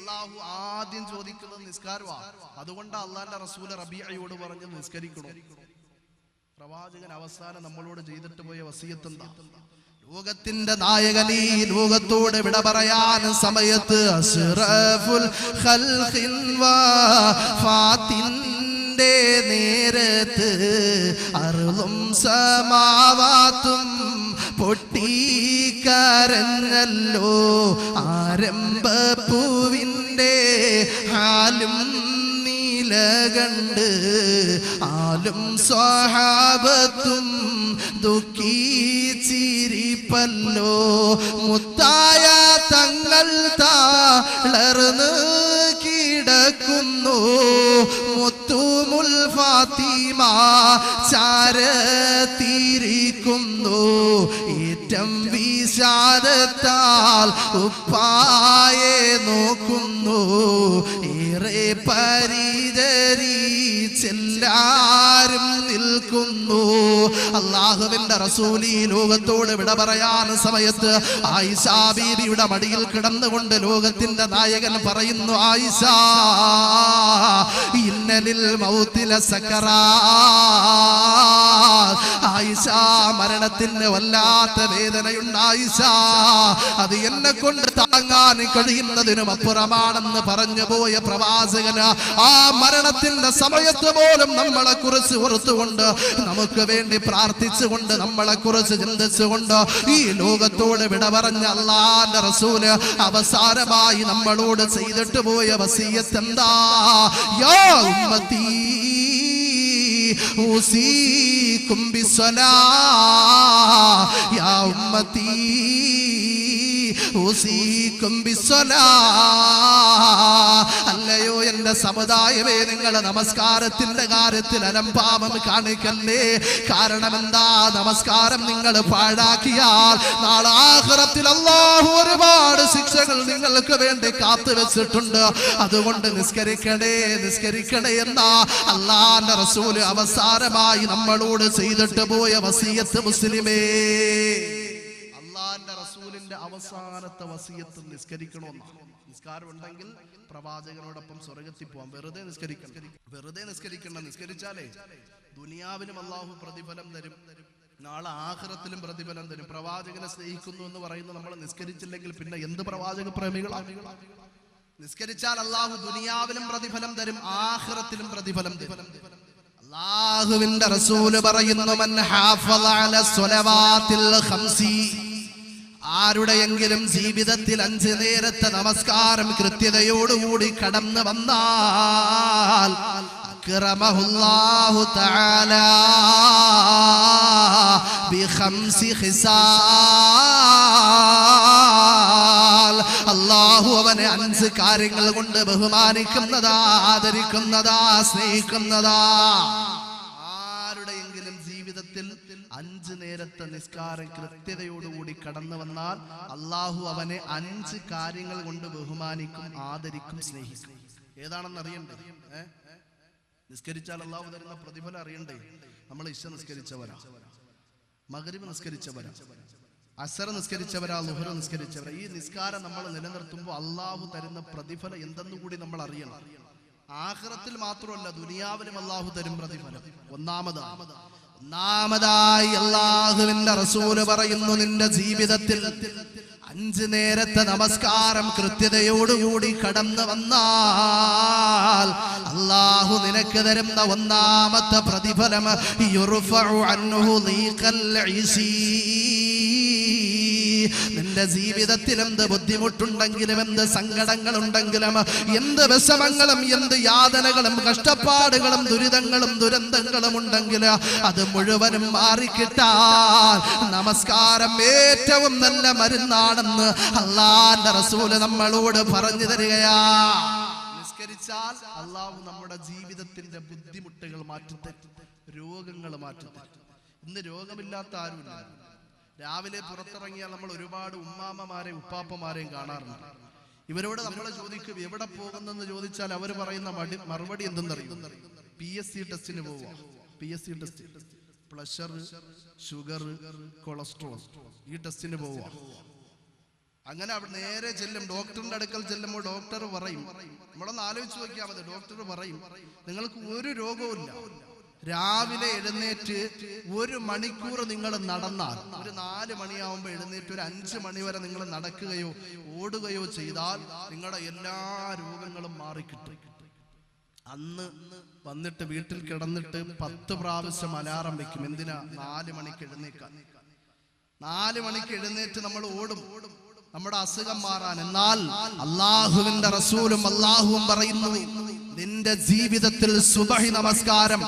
അള്ളാഹു ആദ്യം ചോദിക്കുന്നത് നിസ്കാരമാണ് അതുകൊണ്ട് അള്ളാന്റെ റസൂൽ റബിയയോട് പറഞ്ഞ് നിസ്കരിക്കണം. പ്രവാചകൻ അവസാനം നമ്മളോട് ചെയ്തിട്ട് പോയ വസീയത്ത് ലോകത്തിന്റെ നായകൻ ഈ ലോകത്തോട് വിട പറയാൻ സമയത്ത് നേരത്ത് അറിവും സമാവാത്തും പൊട്ടിക്കരഞ്ഞല്ലോ ആരംഭപ്പൂവിന്റെ ഹാലും നീല കണ്ട് ആലും സ്വഹാപത്തും ദുഃഖിച്ചിരിപ്പല്ലോ മുത്തായ തങ്ങൾ താളർന്ന് കിടക്കുന്നു. മുത്തുമുൽ ഫാത്തിമ ചാരത്തിരിക്കുന്നു. ഏറ്റം വിശാദത്താൽ ഉപ്പായെ നോക്കുന്നു. ഏറെ പരിചരിച്ചെല്ലാരും നിൽക്കുന്നു. അള്ളാഹുവിന്റെ റസൂലി ലോകത്തോട് വിട പറയാൻ സമയത്ത് ആയിഷ ബീബിയുടെ മടിയിൽ കിടന്നുകൊണ്ട് ലോകത്തിന്റെ നായകൻ പറയുന്നു ആയിഷ ഇന്നലിൽ മൗത്തില സക്കറാ. ആയിഷ മരണത്തിന് വല്ലാത്ത വേദനയുണ്ടായിഷ. അത് എന്നെ കൊണ്ട് താങ്ങാൻ കഴിയുന്നതിനും അപ്പുറമാണെന്ന് പറഞ്ഞു പോയ പ്രവാസികന് ആ മരണത്തിന്റെ സമയത്ത് പോലും നമ്മളെ കുറിച്ച് ഓർത്തുകൊണ്ട് നമുക്ക് വേണ്ടി പ്രാർത്ഥിച്ചുകൊണ്ട് നമ്മളെ കുറിച്ച് ചിന്തിച്ചുകൊണ്ട് ഈ ലോകത്തോട് വിട പറഞ്ഞ അള്ളാന്റെ റസൂൽ അവസാനമായി നമ്മളോട് ചെയ്തിട്ട് പോയ വസീയത്ത് എന്താ? യാ ഉമ്മത്തി ഉസീ أوصيكم بالصلاة എന്റെ സമുദായമേ നിങ്ങൾ നമസ്കാരത്തിന്റെ കാര്യത്തിൽ അലംഭാവം കാണിക്കല്ലേ? കാരണം എന്താ? നമസ്കാരം നിങ്ങൾ പാഴാക്കിയാൽ നാളെ അള്ളാഹു ഒരുപാട് ശിക്ഷകൾ നിങ്ങൾക്ക് വേണ്ടി കാത്തു വെച്ചിട്ടുണ്ട്. അതുകൊണ്ട് നിസ്കരിക്കണേ നിസ്കരിക്കണേ എന്നാ അള്ളാന്റെ റസൂൽ അവസാനമായി നമ്മളോട് ചെയ്തിട്ട് പോയ വസീയത്ത് മുസ്ലിമേ. റസൂലിന്റെ അവസാനത്തെ വസീയത്ത് നിസ്കരിക്കണമെന്നാണ് നിസ്കാരം ഉണ്ടെങ്കിൽ പ്രവാചകനോടൊപ്പം സ്വർഗത്തിൽ പോവാം. വെറുതെ നിസ്കരിക്കണം വെറുതെ നിസ്കരിക്കണം നിസ്കരിച്ചാലേ ദുനിയാവിനും അള്ളാഹു പ്രതിഫലം തരും. നാളെ ആഹ്റത്തിലും പ്രതിഫലം തരും. പ്രവാചകനെ സ്നേഹിക്കുന്നു എന്ന് പറയുന്നത് നമ്മൾ നിസ്കരിച്ചില്ലെങ്കിൽ പിന്നെ എന്ത് പ്രവാചക പ്രേമികളാണ് നിസ്കരിച്ചാൽ അള്ളാഹു ദുനിയാവിലും പ്രതിഫലം തരും ആഹ്റത്തിലും പ്രതിഫലം തരും. അള്ളാഹുവിന്റെ റസൂൽ പറയുന്നു ആരുടെയെങ്കിലും ജീവിതത്തിൽ അഞ്ച് നേരത്തെ നമസ്കാരം കൃത്യതയോടുകൂടി കടന്നു വന്നാൽ തആല ബിഖംസി അള്ളാഹു അവനെ അഞ്ച് കാര്യങ്ങൾ കൊണ്ട് ബഹുമാനിക്കുന്നതാ ആദരിക്കുന്നതാ സ്നേഹിക്കുന്നതാ ആരുടെയെങ്കിലും ജീവിതത്തിൽ അഞ്ച് നേരത്തെ നിസ്കാരം കൃത്യതയോടുകൂടി കടന്നു വന്നാൽ അള്ളാഹു അവനെ അഞ്ച് കാര്യങ്ങൾ കൊണ്ട് ബഹുമാനിക്കും ആദരിക്കും സ്നേഹിക്കും. ഏതാണെന്ന് അറിയണ്ടേ? നിസ്കരിച്ചാൽ അള്ളാഹു തരുന്ന പ്രതിഫലം അറിയണ്ടേ? നമ്മൾ ഇഷ നിസ്കരിച്ചവരാ. മകരിബ് നിസ്കരിച്ചവരാ. അസർ നിസ്കരിച്ചവരാ ലുഹുര നിസ്കരിച്ചവരാ. ഈ നിസ്കാരം നമ്മൾ നിലനിർത്തുമ്പോൾ അള്ളാഹു തരുന്ന പ്രതിഫലം എന്തെന്ന് കൂടി നമ്മൾ അറിയണം. ആഹ്റത്തിൽ മാത്രമല്ല ദുനിയാവിലും അള്ളാഹു തരും പ്രതിഫലം. ഒന്നാമത് ഒന്നാമതായി അള്ളാഹുവിന്റെ റസൂൽ പറയുന്നു നിന്റെ ജീവിതത്തിൽ അഞ്ച് നേരത്തെ നമസ്കാരം കൃത്യതയോടുകൂടി കടന്നു വന്നാൽ അള്ളാഹു നിനക്ക് തരുന്ന ഒന്നാമത്തെ പ്രതിഫലം. നിന്റെ ജീവിതത്തിൽ എന്ത് ബുദ്ധിമുട്ടുണ്ടെങ്കിലും എന്ത് സങ്കടങ്ങളുണ്ടെങ്കിലും എന്ത് വിഷമങ്ങളും എന്ത് യാതനകളും കഷ്ടപ്പാടുകളും ദുരിതങ്ങളും ദുരന്തങ്ങളും ഉണ്ടെങ്കിൽ അത് മുഴുവനും മാറിക്കിട്ടാൻ നമസ്കാരം ഏറ്റവും നല്ല മരുന്നാണെന്ന് അള്ളാന്റെ റസൂൽ നമ്മളോട് പറഞ്ഞു തരികയാ. നിസ്കരിച്ചാൽ അള്ളാഹു നമ്മുടെ ജീവിതത്തിന്റെ ബുദ്ധിമുട്ടുകൾ മാറ്റി രോഗങ്ങൾ മാറ്റി ഇന്ന് രോഗമില്ലാത്ത ആരുമില്ല. രാവിലെ പുറത്തിറങ്ങിയാൽ നമ്മൾ ഒരുപാട് ഉമ്മാമ്മമാരെയും ഉപ്പാപ്പമാരെയും കാണാറുണ്ട്. ഇവരോട് നമ്മൾ ചോദിക്കും എവിടെ പോകുന്നെന്ന്? ചോദിച്ചാൽ അവർ പറയുന്ന മടി മറുപടി എന്തെന്നറിയും? പി എസ് സി ടെസ്റ്റിന് പോവുക. P S C test pressure sugar cholesterol ഈ ടെസ്റ്റിന് പോവുക. അങ്ങനെ അവിടെ നേരെ ചെല്ലും. ഡോക്ടറിന്റെ അടുക്കൽ ചെല്ലുമ്പോൾ ഡോക്ടർ പറയും നമ്മളൊന്ന് ആലോചിച്ച് നോക്കിയാൽ മതി. ഡോക്ടർ പറയും നിങ്ങൾക്ക് ഒരു രോഗവുമില്ല. രാവിലെ എഴുന്നേറ്റ് ഒരു മണിക്കൂർ നിങ്ങൾ നടന്നാൽ ഒരു നാല് മണിയാവുമ്പോൾ എഴുന്നേറ്റ് ഒരു അഞ്ച് മണി വരെ നിങ്ങൾ നടക്കുകയോ ഓടുകയോ ചെയ്താൽ നിങ്ങളുടെ എല്ലാ രോഗങ്ങളും മാറിക്കിട്ടും. അന്ന് വന്നിട്ട് വീട്ടിൽ കിടന്നിട്ട് പത്ത് പ്രാവശ്യം അലാറം വെക്കും. എന്തിനാ? നാല് മണിക്ക് എഴുന്നേക്കാൻ. നാല് മണിക്ക് എഴുന്നേറ്റ് നമ്മൾ ഓടും. നമ്മുടെ അസുഖം മാറാൻ. എന്നാൽ അള്ളാഹുവിന്റെ റസൂലും അള്ളാഹുവും പറയുന്നു നിന്റെ ജീവിതത്തിൽ സുബഹി നമസ്കാരം.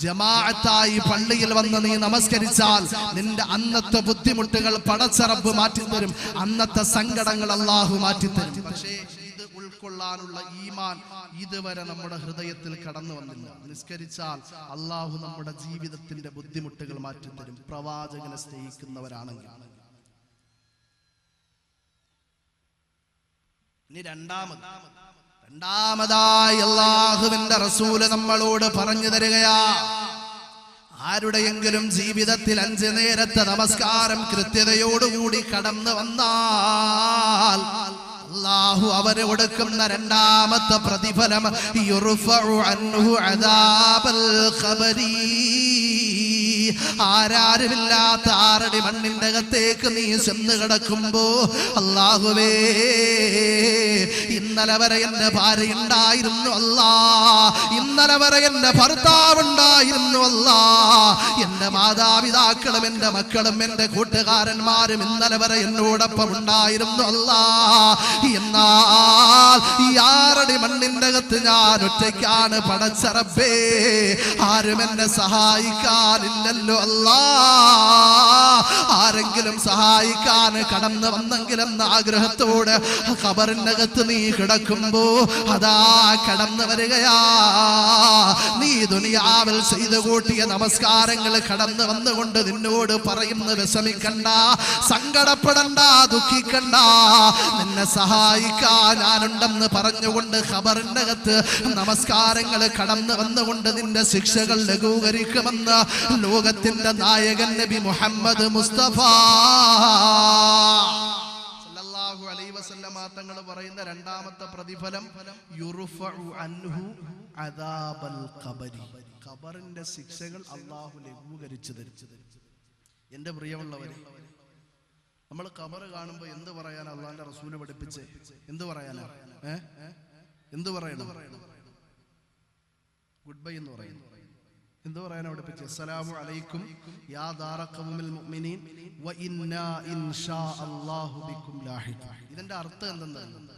ജമാഅത്തായി പള്ളിയിൽ വന്ന് നീ നമസ്കരിച്ചാൽ നിന്റെ അന്നത്തെ ബുദ്ധിമുട്ടുകൾ പടച്ചറപ്പ് മാറ്റിത്തരും. അന്നത്തെ സങ്കടങ്ങൾ അള്ളാഹു മാറ്റിത്തരും. പക്ഷേ ഇത് ഉൾക്കൊള്ളാനുള്ള ഈമാൻ ഇതുവരെ നമ്മുടെ ഹൃദയത്തിൽ കടന്നു വന്നില്ല. നിസ്കരിച്ചാൽ അള്ളാഹു നമ്മുടെ ജീവിതത്തിന്റെ ബുദ്ധിമുട്ടുകൾ മാറ്റിത്തരും. പ്രവാചകനെ സ്നേഹിക്കുന്നവരാണെങ്കിൽ. ഇനി രണ്ടാമത്. രണ്ടാമതായി അള്ളാഹുവിന്റെ റസൂൽ നമ്മളോട് പറഞ്ഞു തരികയാ. ആരുടെയെങ്കിലും ജീവിതത്തിൽ അഞ്ചു നേരത്തെ നമസ്കാരം കൃത്യതയോടുകൂടി കടന്നു വന്നാൽ അള്ളാഹു അവരെ കൊടുക്കുന്ന രണ്ടാമത്തെ പ്രതിഫലം ആരാരുമില്ലാത്ത ആരടി മണ്ണിന്റെ അകത്തേക്ക് നീ ചെന്ന് കിടക്കുമ്പോ അള്ളാഹുവേ ഇന്നലെ വരെ എന്റെ ഭാര്യ ഉണ്ടായിരുന്നു അല്ല. ഇന്നലെ വരെ എന്റെ ഭർത്താവ് ഉണ്ടായിരുന്നു അല്ല. എന്റെ മാതാപിതാക്കളും എന്റെ മക്കളും എന്റെ കൂട്ടുകാരന്മാരും ഇന്നലെ വരെ എന്നോടൊപ്പം ഉണ്ടായിരുന്നു അല്ല. എന്നാൽ ഈ ആറടി മണ്ണിന്റെ അകത്ത് ഞാൻ ഒറ്റയ്ക്കാണ് പടച്ചറബേ. ആരും എന്നെ സഹായിക്കാനില്ലല്ലോ അല്ലാ. ആരെങ്കിലും സഹായിക്കാൻ കടന്നു വന്നെങ്കിലെന്ന ആഗ്രഹത്തോട് ഖബറിന്റെ അകത്ത് നീ കിടക്കുമ്പോ അതാ കടന്നു വരികയാ. നീ ദുനിയാവിൽ ചെയ്തു കൂട്ടിയ നമസ്കാരങ്ങൾ കടന്നു വന്നുകൊണ്ട് നിന്നോട് പറയുന്നു വിഷമിക്കണ്ട സങ്കടപ്പെടണ്ട ദുഃഖിക്കണ്ട. നിന്നെ സഹായിക്കാൻ ഞാനുണ്ടെന്ന് പറഞ്ഞുകൊണ്ട് ഖബറിന്റെ അകത്ത് നമസ്കാരങ്ങൾ കടന്നു വന്നുകൊണ്ട് നിന്റെ ശിക്ഷകൾ ലഘൂകരിക്കുമെന്ന് ലോകത്തിന്റെ നായകൻ നബി മുഹമ്മദ് മുസ്തഫ തങ്ങൾ പറയുന്ന രണ്ടാമത്തെ പ്രതിഫലം അൻഹു അദാബൽ ഖബരി. ഖബറിന്റെ ശിക്ഷകൾ അള്ളാഹു ലഘൂകരിച്ചു ധരിച്ചു എന്റെ പ്രിയമുള്ളവരെ നമ്മൾ ഖബർ കാണുമ്പോൾ എന്ത് പറയാൻ അള്ളാഹിന്റെ റസൂൽ പഠിപ്പിച്ച്? എന്ത് പറയാനാ? ഏ? എന്ത് പറയണം? ഗുഡ് ബൈ എന്ന് പറയുന്നു എന്ത് പറയാൻ പഠിപ്പിച്ച് അസ്സലാമു അലൈക്കും യാ ദാറഖവുമിൽ മുഅ്മിനീൻ വ ഇന്നാ ഇൻഷാ അല്ലാഹു ബിക്കും ലാഹിഖൂൻ. ഇതിന്റെ അർത്ഥം എന്തെന്നാണ്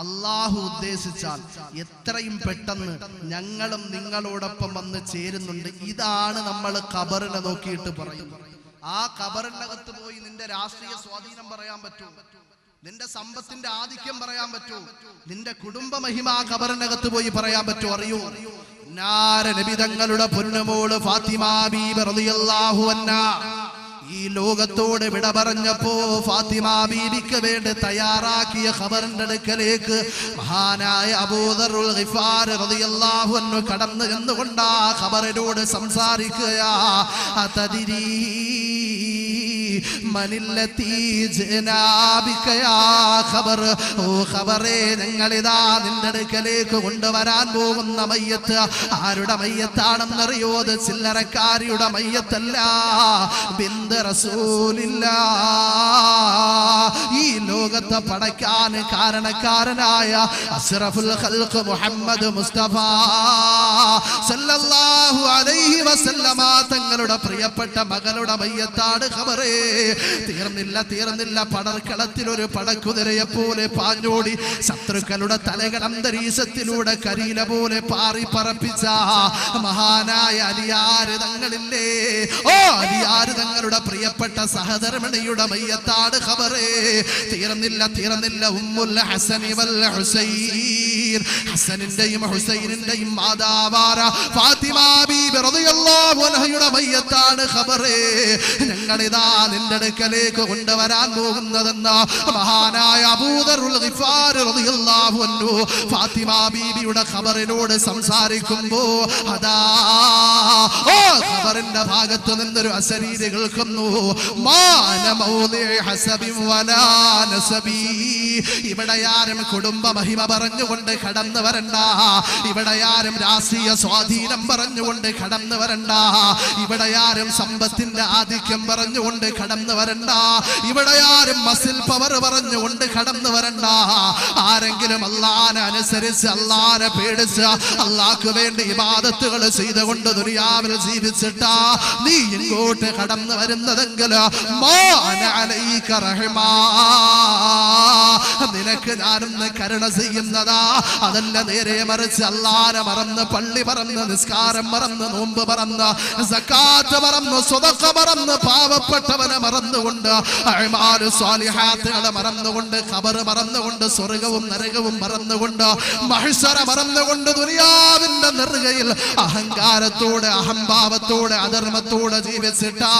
അല്ലാഹു ഉദ്ദേശിച്ചാൽ എത്രയും പെട്ടെന്ന് ഞങ്ങളും നിങ്ങളോടൊപ്പം വന്ന് ചേരുന്നുണ്ട്. ഇതാണ് നമ്മൾ ഖബറിനെ നോക്കിയിട്ട് പറയുന്നത്. ആ ഖബറിനകത്ത് പോയി നിന്റെ രാഷ്ട്രീയ സ്വാധീനം പറയാൻ പറ്റും നിന്റെ സമ്പത്തിന്റെ ആധിക്യം പറയാൻ പറ്റൂ. നിന്റെ കുടുംബ മഹിമ ഖബറിനകത്ത് പോയി പറയാൻ പറ്റൂ. അറിയൂ. നാര നബിതങ്ങളുടെ പൊന്നുമോൾ ഫാത്തിമ ബീബി റളിയല്ലാഹു അൻഹ. ഈ ലോകത്തോട് വിട പറഞ്ഞപ്പോ ഫാത്തിമ ബീബിക്ക് വേണ്ടി തയ്യാറാക്കിയ ഖബറിന്റെ അടുക്കലേക്ക് മഹാനായ അബൂദറുൽ ഗിഫാർ റളിയല്ലാഹു അൻഹു കടന്നു ചെന്നുകൊണ്ട് ആ ഖബറിനോട് ഖബർ ഓ ഖബറേ ഞങ്ങളിതാ നിന്റെ അടുക്കലേക്ക് കൊണ്ടുവരാൻ പോകുന്ന മയ്യത്ത്. ആരുടെ മയ്യത്താണെന്നറിയോ? അത് ചില്ലറക്കാരിയുടെ മയ്യത്തല്ല. ബിന്ദ റസൂലില്ല. ഈ ലോകത്തെ പടയ്ക്കാൻ കാരണക്കാരനായ അസ്റഫുൽ ഖൽഖ് മുഹമ്മദ് മുസ്തഫ സല്ലല്ലാഹു അലൈഹി വസല്ലമ തങ്ങളുടെ പ്രിയപ്പെട്ട മകളുടെ മയ്യത്താണ് ഖബറേ. തീർന്നില്ല തീർന്നില്ല. പടർക്കളത്തിൽ ഒരു പടക്കുതിരയെ പോലെ പാഞ്ഞോടി. ശത്രുക്കളുടെ തലകൾ അന്തരീക്ഷത്തിലൂടെ കരിയില പോലെ പാറി പറപ്പിച്ച മഹാനായ അലിയാര് തങ്ങളില്ലേ? ഓ അലിയാര് തങ്ങളുടെ പ്രിയപ്പെട്ട സഹധർമ്മിണിയുടെ മയ്യത്താണ് ഖബറേ. തീർന്നില്ല തീർന്നില്ല ഉമ്മുൽ ഹസനി വൽ ഹുസൈൻ ഹസനിന്റെയും ഹുസൈനിന്റെയും മാതാവാര ഫാത്തിമ റളിയല്ലാഹു അൻഹയുടെ മയ്യത്താണ് ഖബറേ ഞങ്ങളിതാ നിന്റെ അടുക്കലേക്ക് കൊണ്ടുവരാൻ പോകുന്നതെന്ന മഹാനായ അബൂദറുൽ ഗിഫാർ റളിയല്ലാഹു അൻഹു ഫാത്തിമ ബീബിയുടെ ഖബറിനോട് സംസാരിക്കുമ്പോ അതാ ഓ ഖബറിന്റെ ഭാഗത്തു നിന്നൊരു അശരീരി കേൾക്കുന്നു മാന ഹസബിൻ വലാ നസബി. ഇവിടെ ആരും കുടുംബ മഹിമ പറഞ്ഞുകൊണ്ട് കടന്നു വരണ്ട. ഇവിടെ ആരും രാഷ്ട്രീയ സ്വാധീനം പറഞ്ഞുകൊണ്ട് കടന്നു വരണ്ട. ഇവിടെ ആരും സമ്പത്തിന്റെ ആധിക്യം പറഞ്ഞുകൊണ്ട് കടന്നു വരണ്ട. ഇവിടെ ആരും മസിൽ പവർ പറഞ്ഞുകൊണ്ട് കടന്നു വരണ്ട. ആരെങ്കിലും അള്ളാനെ അനുസരിച്ച് അള്ളാനെ പേടിച്ച് അള്ളാഹ്ക്ക് വേണ്ടി ഇബാദത്തുകൾ ചെയ്തുകൊണ്ട് ദുരിയാവിൽ ജീവിച്ചിട്ടാ നീ ഇങ്ങോട്ട് കടന്നു വരുന്നതെങ്കിൽ. നിനക്ക് ഞാനൊന്ന് കരുണ ചെയ്യുന്നതാ. അതല്ല നേരെ മറിച്ച് അള്ളാനെ മറന്ന് പള്ളി പറന്ന് നിസ്കാരം മറന്ന് നോമ്പ് പറന്ന് സക്കാത്ത് മറന്ന് സ്വതക്ക മറന്ന് പാവപ്പെട്ടവനെ മറന്നുകൊണ്ട് മറന്നുകൊണ്ട് ഖബർ മറന്നുകൊണ്ട് സ്വർഗവും നരകവും മറന്നുകൊണ്ട് മഹിഷറ മറന്നുകൊണ്ട് ദുനിയാവിന്റെ നെറുകയിൽ അഹങ്കാരത്തോടെ അഹംഭാവത്തോടെ അധർമ്മത്തോടെ ജീവിച്ചിട്ടാ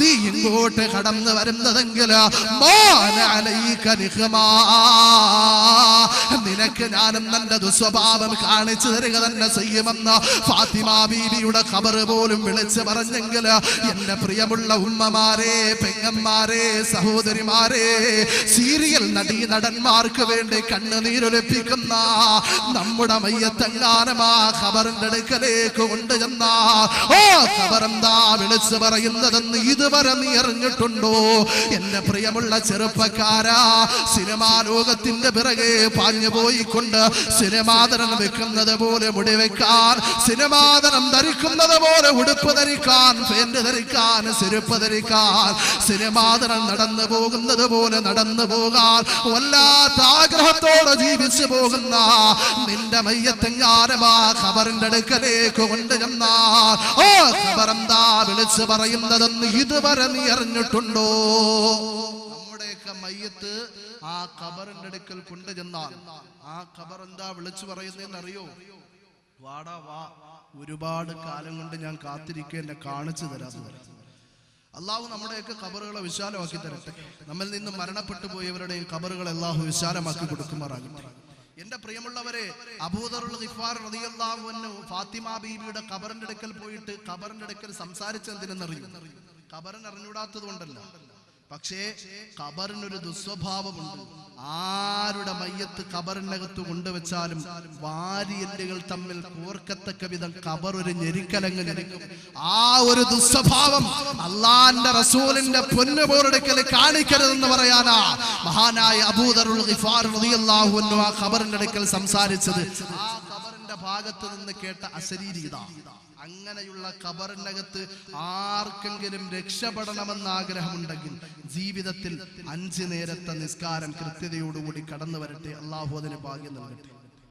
നീ ഇങ്ങോട്ട് കടന്നു വരുന്നതെങ്കിൽ മാന. നിനക്ക് ഞാനും തന്റെ ദുസ്വഭാവം കാണിച്ചു തരിക തന്നെ ചെയ്യുമെന്ന് ഫാത്തിമ ബീബിയുടെ ഖബർ പോലും വിളിച്ചു പറഞ്ഞെങ്കിൽ എന്റെ പ്രിയമുള്ള ഉമ്മമാരെ പെങ്ങന്മാരെ സഹോദരിമാരെ സീരിയൽ നടീ നടന്മാർക്ക് വേണ്ടി കണ്ണുനീരൊലിപ്പിക്കുന്ന നമ്മുടെ മയ്യത്തങ്ങാനമാ ഖബറിന്റെ അടുക്കലേക്ക് കൊണ്ടുചെന്ന? ഓ ഖബറെന്താ വിളിച്ചു പറയുന്നതെന്ന് ഇതുവരെ നീ അറിഞ്ഞിട്ടുണ്ടോ? എന്റെ പ്രിയമുള്ള ചെറുപ്പക്കാരാ സിനിമാ ലോകത്തിന്റെ പിറകെ പാഞ്ഞു പോയിക്കൊണ്ട് സിനിമാതരം വെക്കുന്നത് പോലെ മുടി വെക്കാൻ സിനിമാതരം ധരിക്കുന്നത് പോലെ ഉടുപ്പ് ധരിക്കാൻ ഫെന്റ് ധരിക്കാൻ ചെരുപ്പ് ധരിക്കാൻ സിനിമാതരം നടന്നു പോകുന്നത് പോലെ നടന്നു പോകാൻ വല്ലാത്ത ആഗ്രഹത്തോടെ ജീവിച്ചു പോകുന്ന നിന്റെ മയ്യത്തെങ്ങാരമാ ഖബറിന്റെ അടുക്കലേക്ക് കൊണ്ടുചെന്നാ ഓ ഖബറെന്താ വിളിച്ചു പറയുന്നതെന്ന് ഇതുവരെ നീ അറിഞ്ഞിട്ടുണ്ടോ? നമ്മുടെയൊക്കെ മയ്യത്ത് ആ ഖബറിന്റെ അടുക്കൽ കൊണ്ടുചെന്നാൽ ആ ഖബർ എന്താ വിളിച്ചു പറയുന്നതെന്ന് അറിയോ വാടാ വാ. ഒരുപാട് കാലം കൊണ്ട് ഞാൻ കാത്തിരിക്കുക എന്നെ കാണിച്ചു തരാന്ന് അള്ളാഹു നമ്മുടെയൊക്കെ ഖബറുകളെ വിശാലമാക്കി തരട്ടെ. നമ്മിൽ നിന്ന് മരണപ്പെട്ടു പോയവരുടെയും ഖബറുകൾ അള്ളാഹു വിശാലമാക്കി കൊടുക്കുമാറാകട്ടെ. എന്റെ പ്രിയമുള്ളവരെ അബൂദറുൽ ഗിഫാർ റളിയല്ലാഹു അൻഹു ഫാത്തിമ ബീബിയുടെ ഖബറിന്റെ അടുക്കൽ പോയിട്ട് ഖബറിന്റെ അടുക്കൽ സംസാരിച്ചെന്തിനെന്നറിയും ഖബറിന് അറിഞ്ഞൂടാത്തത് കൊണ്ടല്ല പക്ഷേ ഖബറിനൊരു ദുസ്വഭാവമുണ്ട്. ആരുടെ മയ്യത്ത് ഖബറിനകത്ത് കൊണ്ടുവച്ചാലും വാരിയല്ലുകൾ തമ്മിൽ കോർക്കത്തക്ക വിധം ഖബർ ഒരു ഞെരിക്കലങ്ങ് ഞെരിക്കും. ആ ഒരു ദുസ്വഭാവം അള്ളാന്റെ റസൂലിന്റെ പൊന്നുപോരെടുക്കൽ കാണിക്കരുതെന്ന് പറയാനാ. മഹാനായ അബൂദറുൽ ആ ഖബറിന്റെ അടുക്കൽ സംസാരിച്ചത്. ആ ഖബറിന്റെ ഭാഗത്ത് നിന്ന് കേട്ട അശരീരിത അങ്ങനെയുള്ള കബറിനകത്ത് ആർക്കെങ്കിലും രക്ഷപ്പെടണമെന്ന് ആഗ്രഹമുണ്ടെങ്കിൽ ജീവിതത്തിൽ അഞ്ചു നേരത്തെ നിസ്കാരം കൃത്യതയോടുകൂടി കടന്നു വരട്ടെ അള്ളാഹു അതിന് ഭാഗ്യം നൽകട്ടെ.